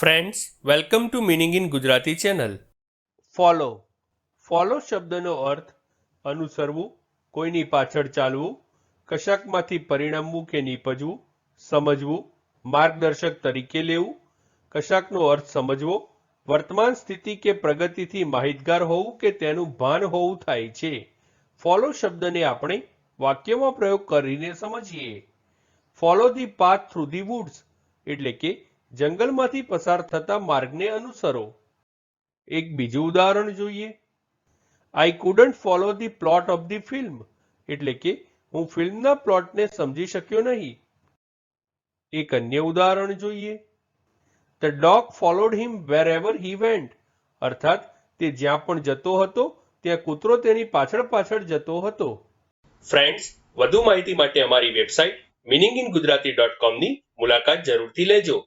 Friends welcome to meaning in Gujarati channel follow follow શબ્દનો અર્થ અનુસરવું, કોઈની પાછળ ચાલવું, કશાકમાંથી પરિણમવું કે નીપજવું, સમજવું, માર્ગદર્શક તરીકે લેવું, કશાકનો અર્થ સમજવો, વર્તમાન સ્થિતિ કે પ્રગતિથી માહિતગાર હોવું કે તેનું ભાન હોવું થાય છે. ફોલો શબ્દને આપણે વાક્યમાં પ્રયોગ કરીને સમજીએ. Follow the path through the woods એટલે કે જંગલમાંથી પસાર થતા માર્ગને અનુસરો. એક બીજું ઉદાહરણ જોઈએ. I couldn't follow the plot of the film એટલે કે હું ફિલ્મના પ્લોટને સમજી શક્યો નહીં. એક અન્ય ઉદાહરણ જોઈએ. The dog followed him wherever he went અર્થાત તે જ્યાં પણ જતો હતો, ત્યાં કૂતરો તેની પાછળ પાછળ જતો હતો. ફ્રેન્ડ્સ વધુ માહિતી માટે અમારી website meaning in Gujarati dot કોમની મુલાકાત જરૂરથી લેજો.